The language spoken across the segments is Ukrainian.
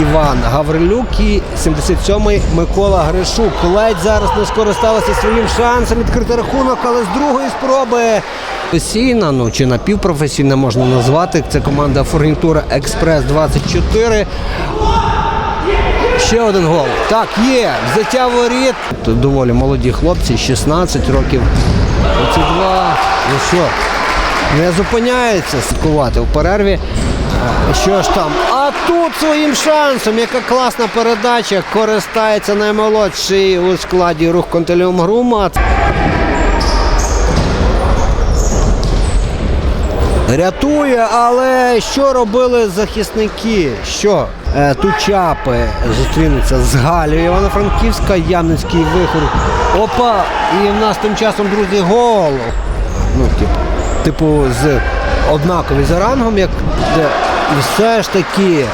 Іван Гаврилюк і 77-й Микола Гришук. Ледь зараз не скористалися своїм шансом відкрити рахунок, але з другої спроби. Професійна, ну чи напівпрофесійна можна назвати. Це команда Фурнітура Експрес 24. Ще один гол. Так, є. Взяття воріт. Доволі молоді хлопці, 16 років. 22. Ну що, не зупиняються слідкувати у перерві. Що ж там? А тут своїм шансом, яка класна передача, користається наймолодший у складі рух Контеліум Грумат. Рятує, але що робили захисники? Що? Е, Тучапи зустрінуться з Галією Івано-Франківська, Ямницький вихор. Опа! І в нас тим часом, друзі, гол. Ну, типу, типу, з однакові за рангом, як. І все ж таки,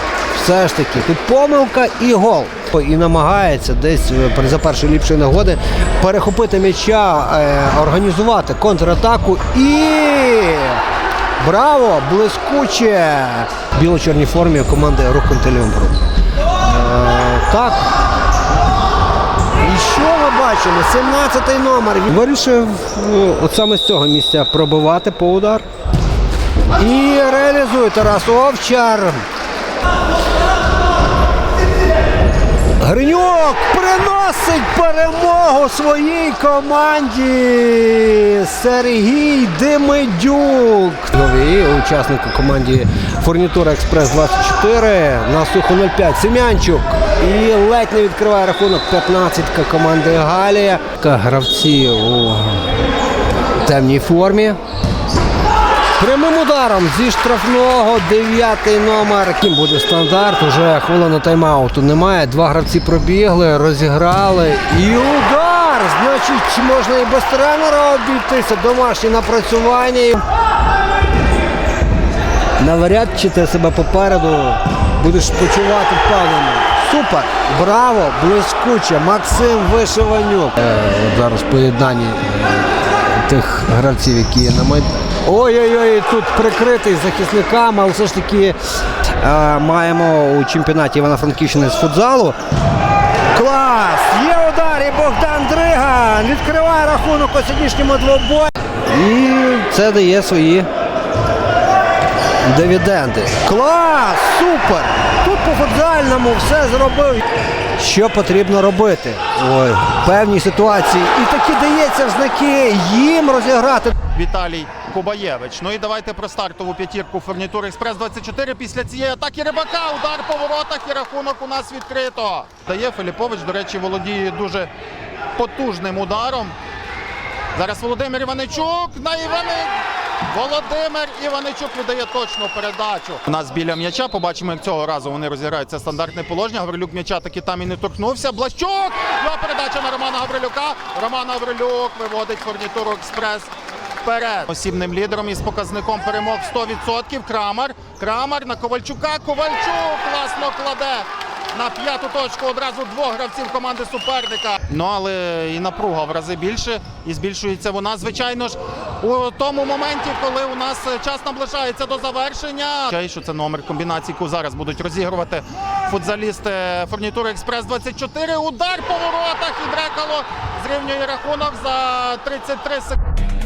все ж таки, тут помилка і гол. І намагається десь е, за першої ліпшої нагоди перехопити м'яча, е, організувати контратаку і. Браво! Блискуче! Біло-чорній формі команди Рух Контеліум Е, так. І що ми бачимо? 17-й номер. Вирішив е, от саме з цього місця пробивати по удар. І реалізує Тарас Овчар. Гриньок приносить перемогу своїй команді. Сергій Демидюк. Новий учасник у команді Фурнітура Експрес 24 на суху 05 Семянчук. І ледь не відкриває рахунок 15-ка команди Галія. Гравці у темній формі. Прямим ударом зі штрафного дев'ятий номер. Ким буде стандарт? Уже хвилина тайм-ауту немає. Два гравці пробігли, розіграли. І удар! Значить, можна і без тренера обійтися. Домашнє напрацювання. Навряд чи ти себе попереду будеш почувати впевнено. Супер! Браво! Блискуче! Максим Вишиванюк. Е, зараз поєднання е, тих гравців, які є на майдані. Ой-ой-ой, тут прикритий захисниками, але все ж таки е, маємо у чемпіонаті Івано-Франківщини з футзалу. Клас! Є удар і Богдан Дриган відкриває рахунок у сьогоднішньому двобої. І це дає свої дивіденди. Клас! Супер! Тут по футзальному все зробив. Що потрібно робити? Ой, в певній ситуації. І таки дається в знаки їм розіграти. Віталій Кубаєвич. Ну і давайте про стартову п'ятірку фурнітур Експрес 24 після цієї атаки рибака. Удар по воротах і рахунок у нас відкрито. Дає Филіпович, до речі, володіє дуже потужним ударом. Зараз Володимир Іваничук на Івани. Володимир Іваничук віддає точну передачу. У нас біля м'яча. Побачимо, як цього разу вони розіграють. Це стандартне положення. Гаврилюк м'яча таки там і не торкнувся. Блащук! Його передача на Романа Гаврилюка. Роман Гаврилюк виводить фурнітуру експрес вперед. Осібним лідером із показником перемог 100%. Крамер. Крамер на Ковальчука. Ковальчук класно кладе. На п'яту точку одразу двох гравців команди суперника. Ну але і напруга в рази більше, і збільшується вона, звичайно ж, у тому моменті, коли у нас час наближається до завершення. Що це номер комбінації, яку зараз будуть розігрувати футзалісти фурнітури Експрес 24. Удар по воротах і Дрекало зрівнює рахунок за 33 секунди.